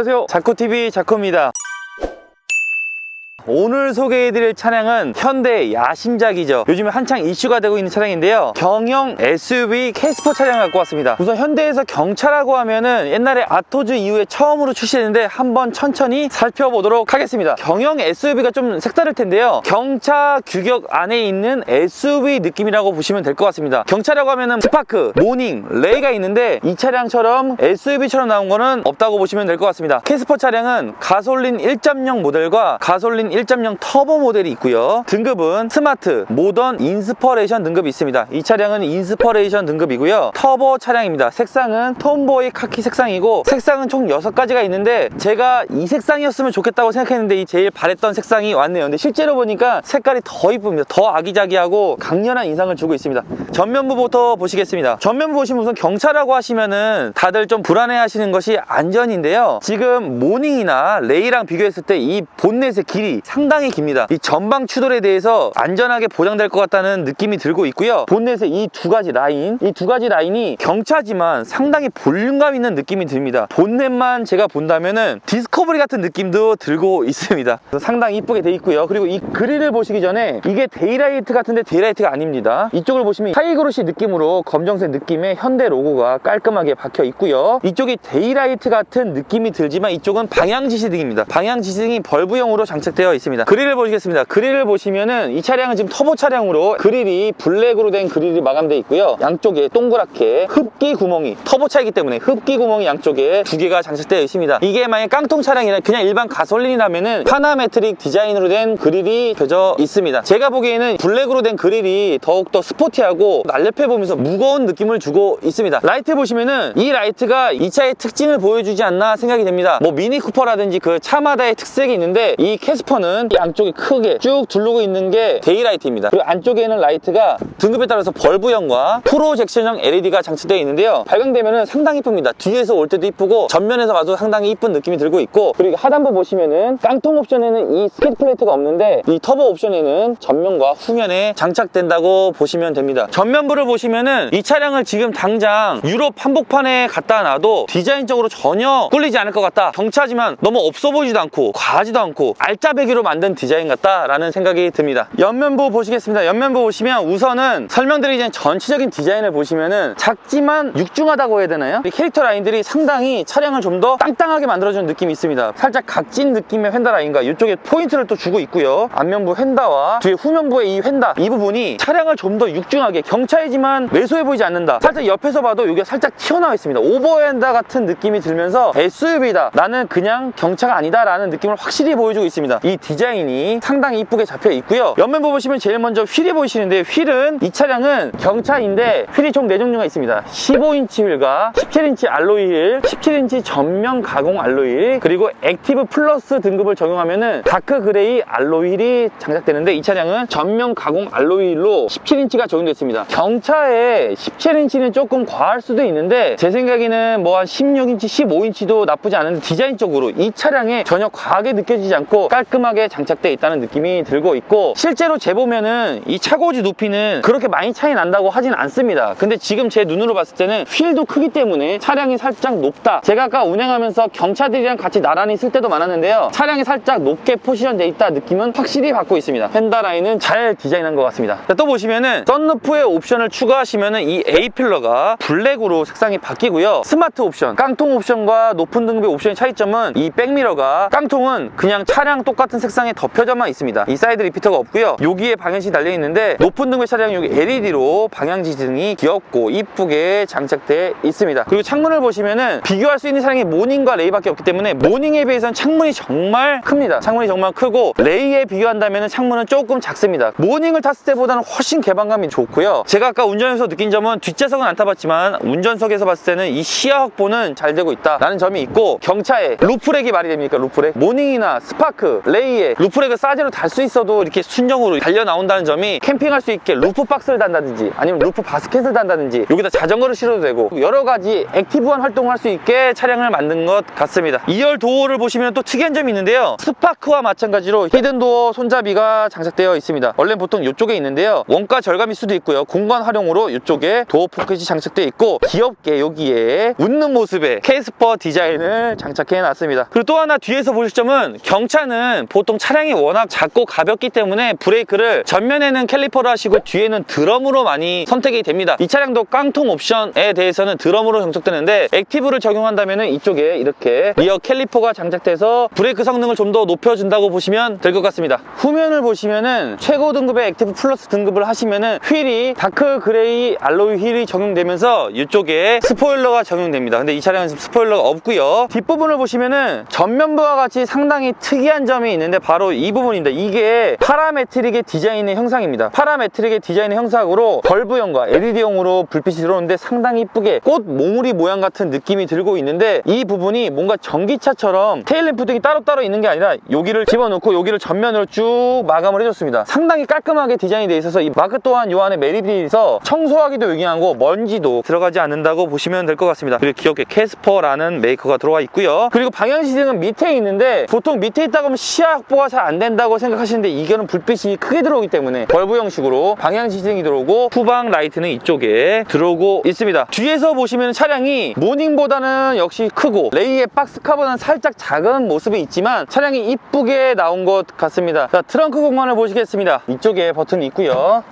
안녕하세요. 자쿠TV 자쿠입니다 오늘 소개해드릴 차량은 현대 야심작이죠. 요즘에 한창 이슈가 되고 있는 차량인데요. 경영 SUV 캐스퍼 차량 갖고 왔습니다. 우선 현대에서 경차라고 하면은 옛날에 아토즈 이후에 처음으로 출시했는데 한번 천천히 살펴보도록 하겠습니다. 경영 SUV가 좀 색다를 텐데요. 경차 규격 안에 있는 SUV 느낌이라고 보시면 될 것 같습니다. 경차라고 하면은 스파크, 모닝, 레이가 있는데 이 차량처럼 SUV처럼 나온 거는 없다고 보시면 될 것 같습니다. 캐스퍼 차량은 가솔린 1.0 모델과 가솔린 1.0 터보 모델이 있고요. 등급은 스마트, 모던, 인스퍼레이션 등급이 있습니다. 이 차량은 인스퍼레이션 등급이고요. 터보 차량입니다. 색상은 톰보이 카키 색상이고 색상은 총 6가지가 있는데 제가 이 색상이었으면 좋겠다고 생각했는데 이 제일 바랬던 색상이 왔네요. 근데 실제로 보니까 색깔이 더 이쁩니다. 더 아기자기하고 강렬한 인상을 주고 있습니다. 전면부부터 보시겠습니다. 전면부 보시면 우선 경차라고 하시면은 다들 좀 불안해 하시는 것이 안전인데요. 지금 모닝이나 레이랑 비교했을 때 이 본넷의 길이 상당히 깁니다. 이 전방 추돌에 대해서 안전하게 보장될 것 같다는 느낌이 들고 있고요. 본넷의 이 두 가지 라인, 이 두 가지 라인이 경차지만 상당히 볼륨감 있는 느낌이 듭니다. 본넷만 제가 본다면은 디스커버리 같은 느낌도 들고 있습니다. 상당히 이쁘게 돼 있고요. 그리고 이 그릴을 보시기 전에 이게 데이라이트 같은데 데이라이트가 아닙니다. 이쪽을 보시면 하이그로시 느낌으로 검정색 느낌의 현대 로고가 깔끔하게 박혀 있고요. 이쪽이 데이라이트 같은 느낌이 들지만 이쪽은 방향 지시등입니다. 방향 지시등이 벌브형으로 장착되어 있습니다. 그릴을 보시겠습니다. 그릴을 보시면은 이 차량은 지금 터보 차량으로 그릴이 블랙으로 된 그릴이 마감되어 있고요. 양쪽에 동그랗게 흡기 구멍이 터보 차이기 때문에 흡기 구멍이 양쪽에 두 개가 장착되어 있습니다. 이게 만약 깡통 차량이나 그냥 일반 가솔린이라면은 파나메트릭 디자인으로 된 그릴이 펴져 있습니다. 제가 보기에는 블랙으로 된 그릴이 더욱더 스포티하고 날렵해 보면서 무거운 느낌을 주고 있습니다. 라이트 보시면은 이 라이트가 이 차의 특징을 보여주지 않나 생각이 됩니다. 뭐 미니 쿠퍼라든지 그 차마다의 특색이 있는데 이 캐스퍼는 양쪽에 크게 쭉 두르고 있는 게 데이라이트입니다. 그리고 안쪽에는 라이트가 등급에 따라서 벌브형과 프로젝션형 LED가 장착되어 있는데요. 발광되면은 상당히 이쁩니다. 뒤에서 올 때도 이쁘고 전면에서 봐도 상당히 이쁜 느낌이 들고 있고 그리고 하단부 보시면은 깡통 옵션에는 이 스키드 플레이트가 없는데 이 터보 옵션에는 전면과 후면에 장착된다고 보시면 됩니다. 전면부를 보시면은 이 차량을 지금 당장 유럽 한복판에 갖다 놔도 디자인적으로 전혀 꿀리지 않을 것 같다. 경차지만 너무 없어 보이지도 않고 과하지도 않고 알짜배기 로 만든 디자인 같다라는 생각이 듭니다. 옆면부 보시겠습니다. 옆면부 보시면 우선은 설명드리기 전에 전체적인 디자인을 보시면은 작지만 육중하다고 해야 되나요? 이 캐릭터 라인들이 상당히 차량을 좀 더 땅땅하게 만들어주는 느낌이 있습니다. 살짝 각진 느낌의 휀다 라인과 이쪽에 포인트를 또 주고 있고요. 앞면부 휀다와 뒤에 후면부의 이 휀다 이 부분이 차량을 좀 더 육중하게 경차이지만 왜소해 보이지 않는다. 살짝 옆에서 봐도 이게 살짝 튀어나와 있습니다. 오버핸다 같은 느낌이 들면서 SUV다. 나는 그냥 경차가 아니다 라는 느낌을 확실히 보여주고 있습니다. 이 디자인이 상당히 이쁘게 잡혀 있고요. 옆면부 보시면 제일 먼저 휠이 보이시는데 휠은 이 차량은 경차인데 휠이 총 4종류가 있습니다. 15인치 휠과 17인치 알로이 휠, 17인치 전면 가공 알로이 휠, 그리고 액티브 플러스 등급을 적용하면 은 다크 그레이 알로이 휠이 장착되는데 이 차량은 전면 가공 알로이 휠로 17인치가 적용되어 있습니다. 경차에 17인치는 조금 과할 수도 있는데 제 생각에는 뭐 한 16인치, 15인치도 나쁘지 않은데 디자인적으로 이 차량에 전혀 과하게 느껴지지 않고 깔끔하 게 장착되어 있다는 느낌이 들고 있고 실제로 재보면은 이 차고지 높이는 그렇게 많이 차이 난다고 하진 않습니다. 근데 지금 제 눈으로 봤을 때는 휠도 크기 때문에 차량이 살짝 높다. 제가 아까 운행하면서 경차들이랑 같이 나란히 쓸 때도 많았는데요. 차량이 살짝 높게 포지션되어 있다 느낌은 확실히 받고 있습니다. 펜다 라인은 잘 디자인한 것 같습니다. 자, 또 보시면은 썬루프의 옵션을 추가하시면은 이 A필러가 블랙으로 색상이 바뀌고요. 스마트 옵션, 깡통 옵션과 높은 등급의 옵션의 차이점은 이 백미러가 깡통은 그냥 차량 똑같은 색상에 덮여져만 있습니다. 이 사이드 리피터가 없고요. 여기에 방향시 달려 있는데 높은 등급의 차량 여기 LED로 방향 지등이 귀엽고 이쁘게 장착되어 있습니다. 그리고 창문을 보시면은 비교할 수 있는 차량이 모닝과 레이밖에 없기 때문에 모닝에 비해서는 창문이 정말 큽니다. 창문이 정말 크고 레이에 비교한다면 창문은 조금 작습니다. 모닝을 탔을 때보다는 훨씬 개방감이 좋고요. 제가 아까 운전해서 느낀 점은 뒷좌석은 안 타봤지만 운전석에서 봤을 때는 이 시야 확보는 잘 되고 있다라는 점이 있고 경차에 루프렉이 말이 됩니까 루프렉 모닝이나 스파크, 레이 사이에 루프렉을 싸제로 달 수 있어도 이렇게 순정으로 달려 나온다는 점이 캠핑할 수 있게 루프 박스를 단다든지 아니면 루프 바스켓을 단다든지 여기다 자전거를 실어도 되고 여러 가지 액티브한 활동을 할 수 있게 차량을 만든 것 같습니다. 2열 도어를 보시면 또 특이한 점이 있는데요. 스파크와 마찬가지로 히든 도어 손잡이가 장착되어 있습니다. 원래 보통 이쪽에 있는데요. 원가 절감일 수도 있고요. 공간 활용으로 이쪽에 도어 포켓이 장착되어 있고 귀엽게 여기에 웃는 모습의 캐스퍼 디자인을 장착해 놨습니다. 그리고 또 하나 뒤에서 보실 점은 경차는 보통 차량이 워낙 작고 가볍기 때문에 브레이크를 전면에는 캘리퍼로 하시고 뒤에는 드럼으로 많이 선택이 됩니다. 이 차량도 깡통 옵션에 대해서는 드럼으로 장착되는데 액티브를 적용한다면 이쪽에 이렇게 리어 캘리퍼가 장착돼서 브레이크 성능을 좀 더 높여준다고 보시면 될 것 같습니다. 후면을 보시면은 최고 등급의 액티브 플러스 등급을 하시면은 휠이 다크 그레이 알로이 휠이 적용되면서 이쪽에 스포일러가 적용됩니다. 근데 이 차량은 스포일러가 없고요. 뒷부분을 보시면은 전면부와 같이 상당히 특이한 점이 있는데 바로 이 부분입니다. 이게 파라메트릭의 디자인의 형상입니다. 파라메트릭의 디자인의 형상으로 벌브형과 LED형으로 불빛이 들어오는데 상당히 이쁘게 꽃 몽우리 모양 같은 느낌이 들고 있는데 이 부분이 뭔가 전기차처럼 테일램프 등이 따로따로 있는 게 아니라 여기를 집어넣고 여기를 전면으로 쭉 마감을 해줬습니다. 상당히 깔끔하게 디자인이 돼 있어서 이 마크 또한 요 안에 메리들이 있어 청소하기도 용이하고 먼지도 들어가지 않는다고 보시면 될 것 같습니다. 그리고 귀엽게 캐스퍼라는 메이커가 들어가 있고요. 그리고 방향 시등은 밑에 있는데 보통 밑에 있다고 하면 시야 확보가 잘 안 된다고 생각하시는데 이거는 불빛이 크게 들어오기 때문에 벌브 형식으로 방향시등이 들어오고 후방 라이트는 이쪽에 들어오고 있습니다. 뒤에서 보시면 차량이 모닝보다는 역시 크고 레이의 박스카보다는 살짝 작은 모습이 있지만 차량이 이쁘게 나온 것 같습니다. 자 트렁크 공간을 보시겠습니다. 이쪽에 버튼이 있고요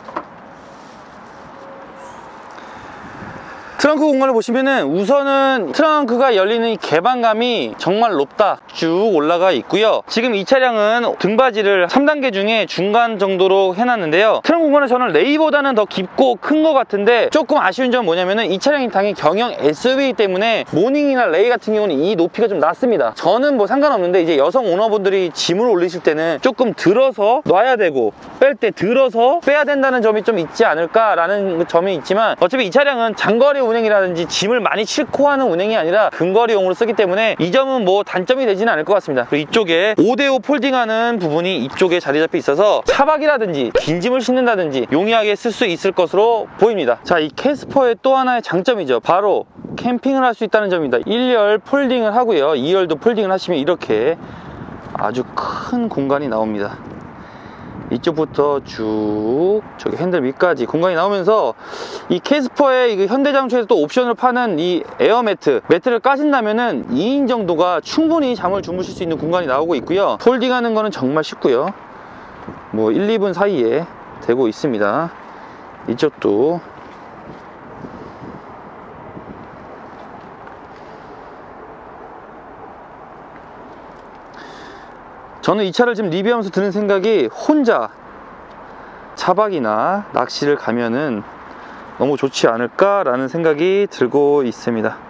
트렁크 공간을 보시면은 우선은 트렁크가 열리는 이 개방감이 정말 높다. 쭉 올라가 있고요. 지금 이 차량은 등받이를 3단계 중에 중간 정도로 해놨는데요. 트렁크 공간은 저는 레이보다는 더 깊고 큰 것 같은데 조금 아쉬운 점은 뭐냐면은 이 차량이 당연히 경영 SUV이기 때문에 모닝이나 레이 같은 경우는 이 높이가 좀 낮습니다. 저는 뭐 상관없는데 이제 여성 오너분들이 짐을 올리실 때는 조금 들어서 놔야 되고 뺄 때 들어서 빼야 된다는 점이 좀 있지 않을까라는 점이 있지만 어차피 이 차량은 장거리 운행이라든지 짐을 많이 싣고 하는 운행이 아니라 근거리용으로 쓰기 때문에 이 점은 뭐 단점이 되지는 않을 것 같습니다. 그리고 이쪽에 5대5 폴딩하는 부분이 이쪽에 자리 잡혀 있어서 차박이라든지 긴 짐을 싣는다든지 용이하게 쓸 수 있을 것으로 보입니다. 자 이 캐스퍼의 또 하나의 장점이죠. 바로 캠핑을 할 수 있다는 점입니다. 1열 폴딩을 하고요. 2열도 폴딩을 하시면 이렇게 아주 큰 공간이 나옵니다 이쪽부터 쭉 저기 핸들 밑까지 공간이 나오면서 이 캐스퍼의 이 현대장초에서 또 옵션을 파는 이 에어 매트 매트를 까진다면은 2인 정도가 충분히 잠을 주무실 수 있는 공간이 나오고 있고요. 폴딩하는 거는 정말 쉽고요. 뭐 1, 2분 사이에 되고 있습니다. 이쪽도 저는 이 차를 지금 리뷰하면서 드는 생각이 혼자 차박이나 낚시를 가면은 너무 좋지 않을까라는 생각이 들고 있습니다.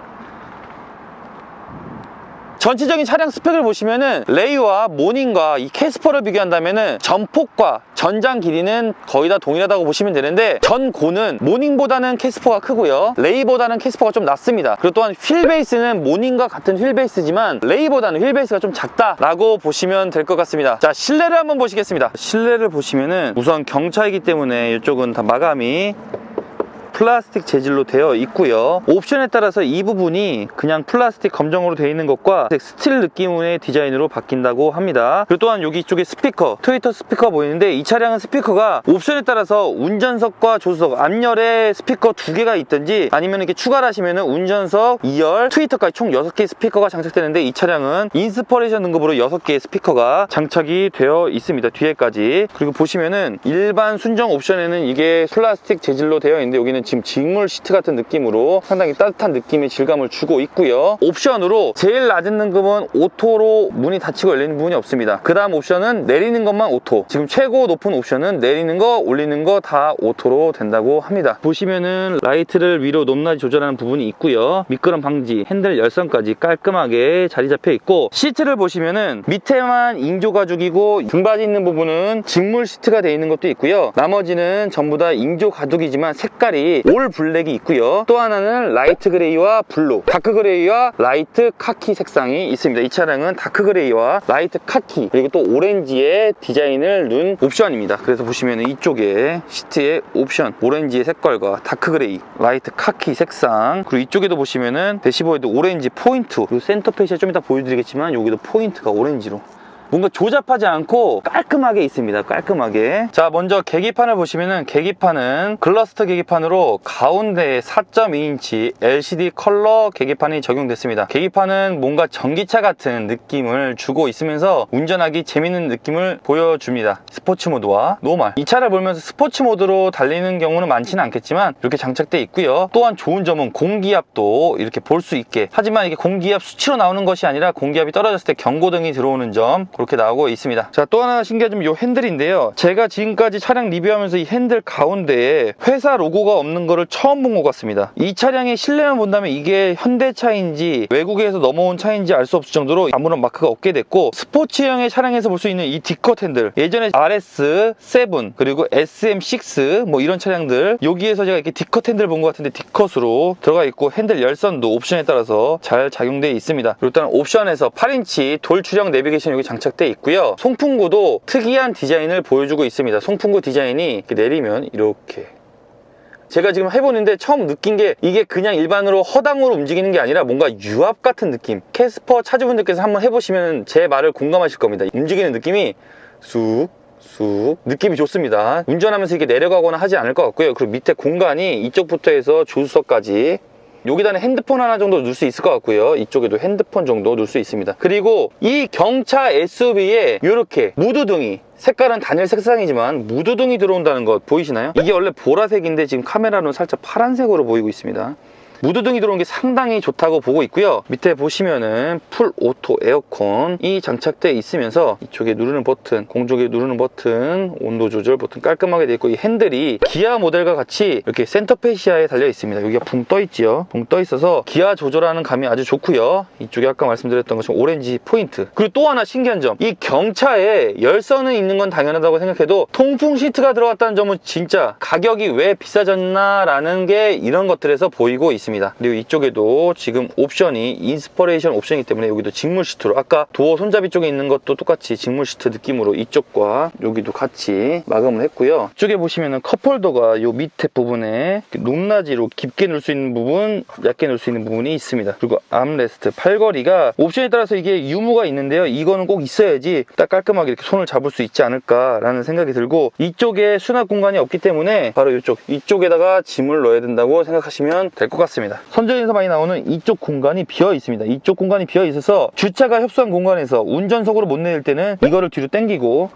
전체적인 차량 스펙을 보시면은 레이와 모닝과 이 캐스퍼를 비교한다면은 전폭과 전장 길이는 거의 다 동일하다고 보시면 되는데 전고는 모닝보다는 캐스퍼가 크고요. 레이보다는 캐스퍼가 좀 낮습니다. 그리고 또한 휠 베이스는 모닝과 같은 휠 베이스지만 레이보다는 휠 베이스가 좀 작다라고 보시면 될 것 같습니다. 자 실내를 한번 보시겠습니다. 실내를 보시면은 우선 경차이기 때문에 이쪽은 다 마감이 플라스틱 재질로 되어 있고요. 옵션에 따라서 이 부분이 그냥 플라스틱 검정으로 되어 있는 것과 스틸 느낌의 디자인으로 바뀐다고 합니다. 그리고 또한 여기 쪽에 스피커 트위터 스피커 보이는데 이 차량은 스피커가 옵션에 따라서 운전석과 조수석 앞열에 스피커 두 개가 있든지 아니면 이렇게 추가를 하시면 운전석 2열 트위터까지 총 6개의 스피커가 장착되는데 이 차량은 인스퍼레이션 등급으로 6개의 스피커가 장착이 되어 있습니다 뒤에까지. 그리고 보시면은 일반 순정 옵션에는 이게 플라스틱 재질로 되어 있는데 여기는 지금 직물 시트 같은 느낌으로 상당히 따뜻한 느낌의 질감을 주고 있고요. 옵션으로 제일 낮은 등급은 오토로 문이 닫히고 열리는 부분이 없습니다. 그 다음 옵션은 내리는 것만 오토. 지금 최고 높은 옵션은 내리는 거 올리는 거 다 오토로 된다고 합니다. 보시면은 라이트를 위로 높낮이 조절하는 부분이 있고요. 미끄럼 방지 핸들 열선까지 깔끔하게 자리 잡혀 있고 시트를 보시면은 밑에만 인조 가죽이고 등받이 있는 부분은 직물 시트가 되어 있는 것도 있고요. 나머지는 전부 다 인조 가죽이지만 색깔이 올 블랙이 있고요. 또 하나는 라이트 그레이와 블루, 다크 그레이와 라이트 카키 색상이 있습니다. 이 차량은 다크 그레이와 라이트 카키 그리고 또 오렌지의 디자인을 넣은 옵션입니다. 그래서 보시면 이쪽에 시트에 옵션 오렌지의 색깔과 다크 그레이, 라이트 카키 색상 그리고 이쪽에도 보시면은 대시보드에 오렌지 포인트 그리고 센터페시아 좀 이따 보여드리겠지만 여기도 포인트가 오렌지로 뭔가 조잡하지 않고 깔끔하게 있습니다. 깔끔하게. 자, 먼저 계기판을 보시면은 계기판은 클러스터 계기판으로 가운데에 4.2인치 LCD 컬러 계기판이 적용됐습니다. 계기판은 뭔가 전기차 같은 느낌을 주고 있으면서 운전하기 재밌는 느낌을 보여줍니다. 스포츠 모드와 노멀. 이 차를 보면서 스포츠 모드로 달리는 경우는 많지는 않겠지만 이렇게 장착돼 있고요. 또한 좋은 점은 공기압도 이렇게 볼 수 있게. 하지만 이게 공기압 수치로 나오는 것이 아니라 공기압이 떨어졌을 때 경고등이 들어오는 점 그렇게 나오고 있습니다. 자, 또 하나 점이 이 핸들인데요. 제가 지금까지 차량 리뷰하면서 이 핸들 가운데에 회사 로고가 없는 거를 처음 본 것 같습니다. 이 차량의 실내만 본다면 이게 현대차인지 외국에서 넘어온 차인지 알 수 없을 정도로 아무런 마크가 없게 됐고 스포츠형의 차량에서 볼 수 있는 이 D컷 핸들 예전에 RS7 그리고 SM6 뭐 이런 차량들 여기에서 제가 이렇게 D컷 핸들 본 것 같은데 D컷으로 들어가 있고 핸들 열선도 옵션에 따라서 잘 작용되어 있습니다. 그리고 일단 옵션에서 8인치 돌 출형 내비게이션 여기 장착 되어 있고요. 송풍구도 특이한 디자인을 보여주고 있습니다. 송풍구 디자인이 이렇게 내리면 이렇게. 제가 지금 해보는데 처음 느낀 게 이게 그냥 일반으로 허당으로 움직이는 게 아니라 뭔가 유압 같은 느낌. 캐스퍼 차주분들께서 한번 해보시면 제 말을 공감하실 겁니다. 움직이는 느낌이 쑥 쑥 느낌이 좋습니다. 운전하면서 이게 내려가거나 하지 않을 것 같고요. 그리고 밑에 공간이 이쪽부터 해서 조수석까지 여기다는 핸드폰 하나 정도 넣을 수 있을 것 같고요. 이쪽에도 핸드폰 정도 넣을 수 있습니다. 그리고 이 경차 SUV에 이렇게 무드등이 색깔은 단일 색상이지만 무드등이 들어온다는 것 보이시나요? 이게 원래 보라색인데 지금 카메라로는 살짝 파란색으로 보이고 있습니다. 무드등이 들어온 게 상당히 좋다고 보고 있고요. 밑에 보시면은 풀 오토 에어컨이 장착되어 있으면서 이쪽에 누르는 버튼, 공조기 누르는 버튼, 온도 조절 버튼 깔끔하게 되어 있고 이 핸들이 기아 모델과 같이 이렇게 센터페시아에 달려 있습니다. 여기가 붕 떠 있지요. 붕 떠 있어서 기아 조절하는 감이 아주 좋고요. 이쪽에 아까 말씀드렸던 것처럼 오렌지 포인트. 그리고 또 하나 신기한 점, 이 경차에 열선은 있는 건 당연하다고 생각해도 통풍 시트가 들어갔다는 점은 진짜 가격이 왜 비싸졌나 라는 게 이런 것들에서 보이고 있습니다. 그리고 이쪽에도 지금 옵션이 인스퍼레이션 옵션이기 때문에 여기도 직물 시트로 아까 도어 손잡이 쪽에 있는 것도 똑같이 직물 시트 느낌으로 이쪽과 여기도 같이 마감을 했고요. 이쪽에 보시면은 컵홀더가 요 밑에 부분에 높낮이로 깊게 넣을 수 있는 부분, 얇게 넣을 수 있는 부분이 있습니다. 그리고 암레스트, 팔걸이가 옵션에 따라서 이게 유무가 있는데요. 이거는 꼭 있어야지 딱 깔끔하게 이렇게 손을 잡을 수 있지 않을까라는 생각이 들고 이쪽에 수납 공간이 없기 때문에 바로 이쪽, 이쪽에다가 짐을 넣어야 된다고 생각하시면 될 것 같습니다. 선전에서 많이 나오는 이쪽 공간이 비어 있습니다. 이쪽 공간이 비어 있어서 주차가 협소한 공간에서 운전석으로 못 내릴 때는 이거를 뒤로 당기고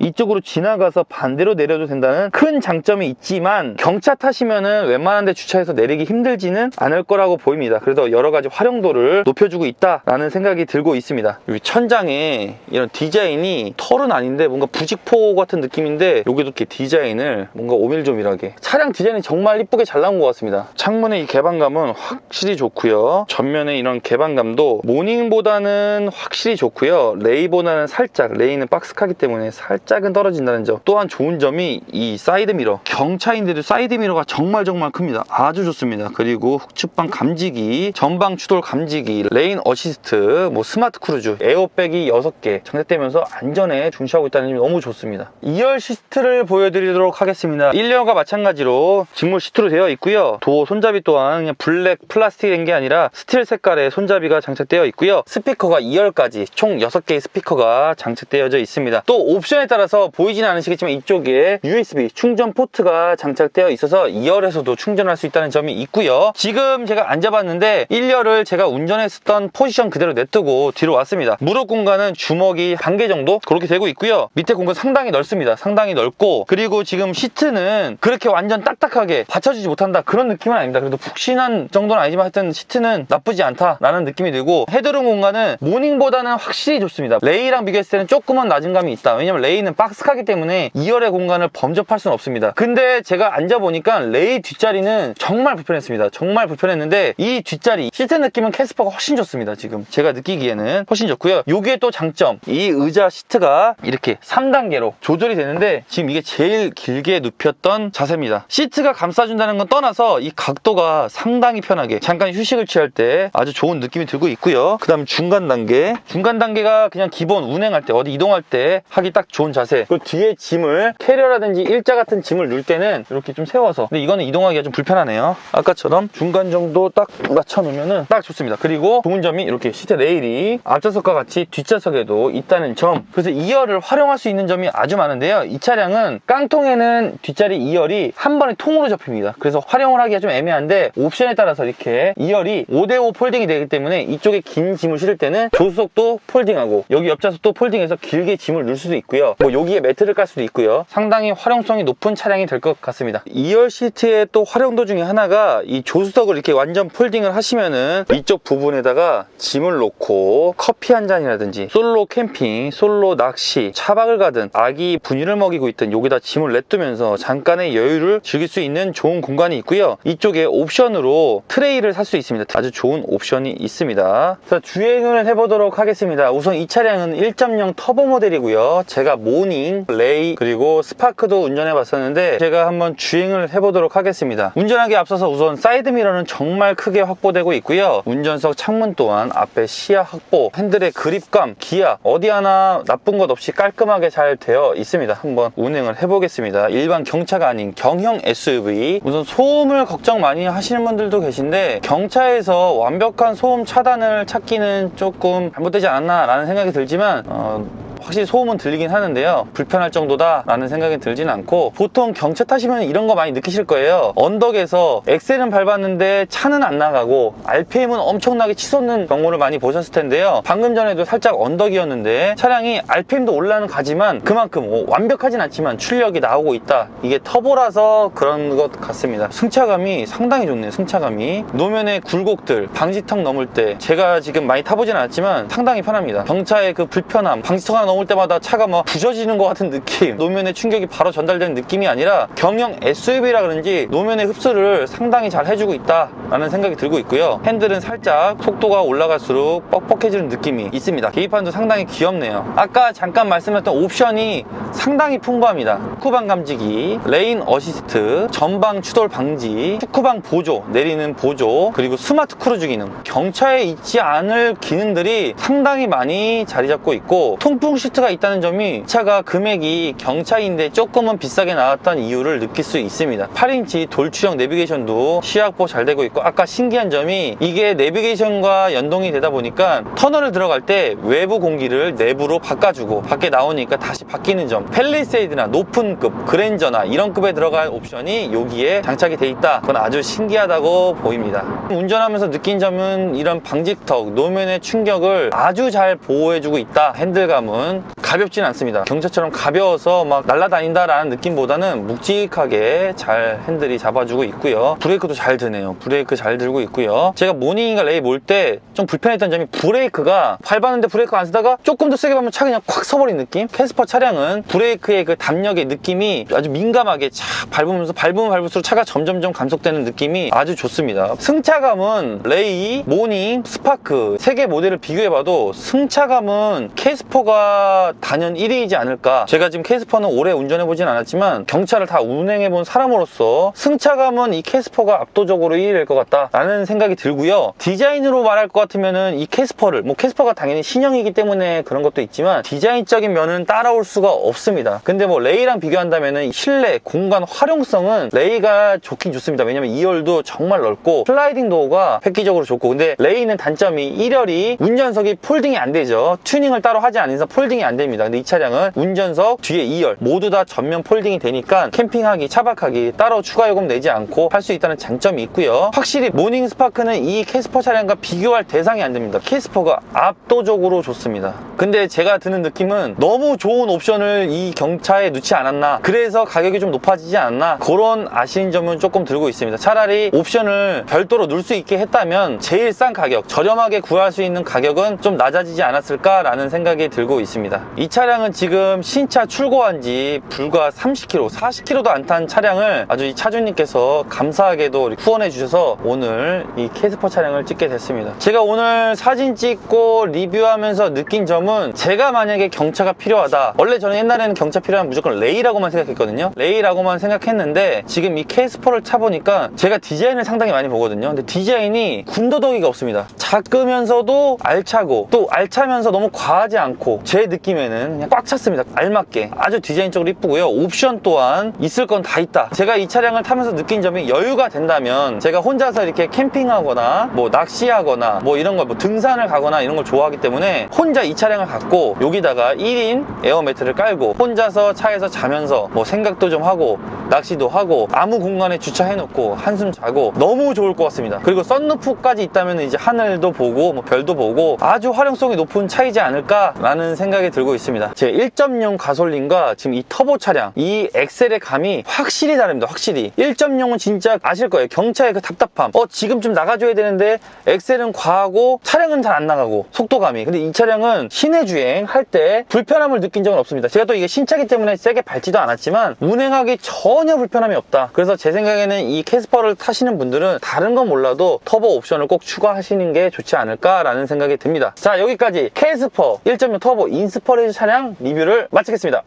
이쪽으로 지나가서 반대로 내려도 된다는 큰 장점이 있지만 경차 타시면은 웬만한 데 주차해서 내리기 힘들지는 않을 거라고 보입니다. 그래서 여러 가지 활용도를 높여주고 있다라는 생각이 들고 있습니다. 여기 천장에 이런 디자인이 털은 아닌데 뭔가 부직포 같은 느낌인데 여기도 이렇게 디자인을 뭔가 오밀조밀하게 차량 디자인이 정말 이쁘게 잘 나온 것 같습니다. 창문의 이 개방감은 확실히 좋고요. 전면의 이런 개방감도 모닝보다는 확실히 좋고요. 레이보다는 살짝 레이는 박스카기 때문에 살 짝은 떨어진다는 점. 또한 좋은 점이 이 사이드미러. 경차인데도 사이드미러가 정말 정말 큽니다. 아주 좋습니다. 그리고 흑축방 감지기 전방 추돌 감지기 레인 어시스트 뭐 스마트 크루즈 에어백이 6개 장착되면서 안전에 중시하고 있다는 점이 너무 좋습니다. 2열 시트를 보여드리도록 하겠습니다. 1열과 마찬가지로 직물 시트로 되어 있고요. 도어 손잡이 또한 그냥 블랙 플라스틱 된게 아니라 스틸 색깔의 손잡이가 장착되어 있고요. 스피커가 2열까지 총 6개의 스피커가 장착되어져 있습니다. 또 옵션 에 따라서 보이지는 않으시겠지만 이쪽에 USB 충전 포트가 장착되어 있어서 2열에서도 충전할 수 있다는 점이 있고요. 지금 제가 앉아봤는데 1열을 제가 운전했었던 포지션 그대로 냅두고 뒤로 왔습니다. 무릎 공간은 주먹이 반 개 정도 그렇게 되고 있고요. 밑에 공간 상당히 넓습니다. 상당히 넓고 그리고 지금 시트는 그렇게 완전 딱딱하게 받쳐주지 못한다 그런 느낌은 아닙니다. 그래도 푹신한 정도는 아니지만 하여튼 시트는 나쁘지 않다라는 느낌이 들고 헤드룸 공간은 모닝보다는 확실히 좋습니다. 레이랑 비교했을 때는 조금은 낮은 감이 있다. 왜냐면 레이 는 있는 박스카기 때문에 2열의 공간을 범접할 수는 없습니다. 근데 제가 앉아보니까 레이 뒷자리는 정말 불편했습니다. 정말 불편했는데 이 뒷자리 시트 느낌은 캐스퍼가 훨씬 좋습니다. 지금 제가 느끼기에는 훨씬 좋고요. 요게 또 장점 이 의자 시트가 이렇게 3단계로 조절이 되는데 지금 이게 제일 길게 눕혔던 자세입니다. 시트가 감싸준다는 건 떠나서 이 각도가 상당히 편하게 잠깐 휴식을 취할 때 아주 좋은 느낌이 들고 있고요. 그 다음 중간 단계 중간 단계가 그냥 기본 운행할 때 어디 이동할 때 하기 딱 좋은 자세. 그 뒤에 짐을 캐리어라든지 일자 같은 짐을 넣을 때는 이렇게 좀 세워서. 근데 이거는 이동하기가 좀 불편하네요. 아까처럼 중간 정도 딱 맞춰 놓으면 딱 좋습니다. 그리고 좋은 점이 이렇게 시트 레일이 앞좌석과 같이 뒷좌석에도 있다는 점. 그래서 2열을 활용할 수 있는 점이 아주 많은데요. 이 차량은 깡통에는 뒷자리 2열이 한 번에 통으로 접힙니다. 그래서 활용을 하기가 좀 애매한데 옵션에 따라서 이렇게 2열이 5대5 폴딩이 되기 때문에 이쪽에 긴 짐을 실을 때는 조수석도 폴딩하고 여기 옆좌석도 폴딩해서 길게 짐을 넣을 수도 있고요 뭐 여기에 매트를 깔 수도 있고요. 상당히 활용성이 높은 차량이 될 것 같습니다. 2열 시트의 또 활용도 중에 하나가 이 조수석을 이렇게 완전 폴딩을 하시면은 이쪽 부분에다가 짐을 놓고 커피 한 잔이라든지 솔로 캠핑, 솔로 낚시, 차박을 가든 아기 분유를 먹이고 있든 여기다 짐을 냅두면서 잠깐의 여유를 즐길 수 있는 좋은 공간이 있고요. 이쪽에 옵션으로 트레이를 살 수 있습니다. 아주 좋은 옵션이 있습니다. 자 주행을 해보도록 하겠습니다. 우선 이 차량은 1.0 터보 모델이고요. 제가 모닝, 레이 그리고 스파크도 운전해 봤었는데 제가 한번 주행을 해보도록 하겠습니다. 운전하기 앞서서 우선 사이드미러는 정말 크게 확보되고 있고요. 운전석 창문 또한 앞에 시야 확보 핸들의 그립감, 기아 어디 하나 나쁜 것 없이 깔끔하게 잘 되어 있습니다. 한번 운행을 해보겠습니다. 일반 경차가 아닌 경형 SUV 우선 소음을 걱정 많이 하시는 분들도 계신데 경차에서 완벽한 소음 차단을 찾기는 조금 잘못되지 않았나 라는 생각이 들지만 어, 확실히 소음은 들리긴 하는데요. 불편할 정도다 라는 생각이 들지는 않고 보통 경차 타시면 이런 거 많이 느끼실 거예요. 언덕에서 엑셀은 밟았는데 차는 안 나가고 RPM은 엄청나게 치솟는 경우를 많이 보셨을 텐데요. 방금 전에도 살짝 언덕이었는데 차량이 RPM도 올라는 가지만 그만큼 뭐 완벽하진 않지만 출력이 나오고 있다. 이게 터보라서 그런 것 같습니다. 승차감이 상당히 좋네요 승차감이. 노면의 굴곡들 방지턱 넘을 때 제가 지금 많이 타보진 않았지만 상당히 편합니다. 경차의 그 불편함 방지턱 하나 넘을 때마다 차가 막 부서지는 것 같은 느낌. 노면의 충격이 바로 전달되는 느낌이 아니라 경형 SUV라 그런지 노면의 흡수를 상당히 잘 해주고 있다 라는 생각이 들고 있고요. 핸들은 살짝 속도가 올라갈수록 뻑뻑해지는 느낌이 있습니다. 계기판도 상당히 귀엽네요. 아까 잠깐 말씀했던 옵션이 상당히 풍부합니다. 후쿠방 감지기 레인 어시스트 전방 추돌 방지 후쿠방 보조 내리는 보조 그리고 스마트 크루즈 기능. 경차에 있지 않을 기능들이 상당히 많이 자리 잡고 있고 통풍 시트가 있다는 점이 이 차가 금액이 경차인데 조금은 비싸게 나왔던 이유를 느낄 수 있습니다. 8인치 돌출형 내비게이션도 시야 확보 잘 되고 있고 아까 신기한 점이 이게 내비게이션과 연동이 되다 보니까 터널을 들어갈 때 외부 공기를 내부로 바꿔주고 밖에 나오니까 다시 바뀌는 점 펠리세이드나 높은 급 그랜저나 이런 급에 들어갈 옵션이 여기에 장착이 돼 있다. 그건 아주 신기하다고 보입니다. 운전하면서 느낀 점은 이런 방지턱 노면의 충격을 아주 잘 보호해주고 있다. 핸들감은 момент 가볍진 않습니다. 경차처럼 가벼워서 막 날아다닌다라는 느낌보다는 묵직하게 잘 핸들이 잡아주고 있고요. 브레이크도 잘 드네요. 브레이크 잘 들고 있고요. 제가 모닝인가 레이 몰 때 좀 불편했던 점이 브레이크가 밟았는데 브레이크 안 쓰다가 조금 더 세게 밟으면 차 그냥 콱 서버린 느낌? 캐스퍼 차량은 브레이크의 그 담력의 느낌이 아주 민감하게 착 밟으면서 밟으면 밟을수록 차가 점점점 감속되는 느낌이 아주 좋습니다. 승차감은 레이, 모닝, 스파크 세 개 모델을 비교해봐도 승차감은 캐스퍼가 단연 1위이지 않을까. 제가 지금 캐스퍼는 오래 운전해보진 않았지만 경차를 다 운행해본 사람으로서 승차감은 이 캐스퍼가 압도적으로 1위일 것 같다라는 생각이 들고요. 디자인으로 말할 것 같으면은 이 캐스퍼를 뭐 캐스퍼가 당연히 신형이기 때문에 그런 것도 있지만 디자인적인 면은 따라올 수가 없습니다. 근데 뭐 레이랑 비교한다면은 실내 공간 활용성은 레이가 좋긴 좋습니다. 왜냐면 2열도 정말 넓고 슬라이딩 도어가 획기적으로 좋고. 근데 레이는 단점이 1열이 운전석이 폴딩이 안 되죠. 튜닝을 따로 하지 않은 이상 폴딩이 안 됩니다. 근데 이 차량은 운전석 뒤에 2열 모두 다 전면 폴딩이 되니까 캠핑하기 차박하기 따로 추가 요금 내지 않고 할 수 있다는 장점이 있고요. 확실히 모닝 스파크는 이 캐스퍼 차량과 비교할 대상이 안 됩니다. 캐스퍼가 압도적으로 좋습니다. 근데 제가 드는 느낌은 너무 좋은 옵션을 이 경차에 넣지 않았나 그래서 가격이 좀 높아지지 않았나 그런 아쉬운 점은 조금 들고 있습니다. 차라리 옵션을 별도로 넣을 수 있게 했다면 제일 싼 가격 저렴하게 구할 수 있는 가격은 좀 낮아지지 않았을까 라는 생각이 들고 있습니다 이 차량은 지금 신차 출고한 지 불과 30km, 40km도 안 탄 차량을 아주 이 차주님께서 감사하게도 후원해 주셔서 오늘 이 캐스퍼 차량을 찍게 됐습니다. 제가 오늘 사진 찍고 리뷰하면서 느낀 점은 제가 만약에 경차가 필요하다. 원래 저는 옛날에는 경차 필요하면 무조건 레이라고만 생각했거든요. 레이라고만 생각했는데 지금 이 캐스퍼를 차보니까 제가 디자인을 상당히 많이 보거든요. 근데 디자인이 군더더기가 없습니다. 작으면서도 알차고 또 알차면서 너무 과하지 않고 제 느낌에 는 그냥 꽉 찼습니다. 알맞게 아주 디자인적으로 이쁘고요. 옵션 또한 있을 건 다 있다. 제가 이 차량을 타면서 느낀 점이 여유가 된다면 제가 혼자서 이렇게 캠핑하거나 뭐 낚시하거나 뭐 이런 걸뭐 등산을 가거나 이런 걸 좋아하기 때문에 혼자 이 차량을 갖고 여기다가 1인 에어매트를 깔고 혼자서 차에서 자면서 뭐 생각도 좀 하고 낚시도 하고 아무 공간에 주차해놓고 한숨 자고 너무 좋을 것 같습니다. 그리고 썬루프까지 있다면 이제 하늘도 보고 뭐 별도 보고 아주 활용성이 높은 차이지 않을까라는 생각이 들고 있습니다. 제 1.0 가솔린과 지금 이 터보 차량 이 엑셀의 감이 확실히 다릅니다. 확실히 1.0은 진짜 아실 거예요. 경차의 그 답답함. 어 지금 좀 나가줘야 되는데 엑셀은 과하고 차량은 잘 안 나가고 속도감이. 근데 이 차량은 시내 주행 할 때 불편함을 느낀 적은 없습니다. 제가 또 이게 신차기 때문에 세게 밟지도 않았지만 운행하기 전혀 불편함이 없다. 그래서 제 생각에는 이 캐스퍼를 타시는 분들은 다른 건 몰라도 터보 옵션을 꼭 추가하시는 게 좋지 않을까라는 생각이 듭니다. 자 여기까지 캐스퍼 1.6 터보 인스퍼레 차량 리뷰를 마치겠습니다.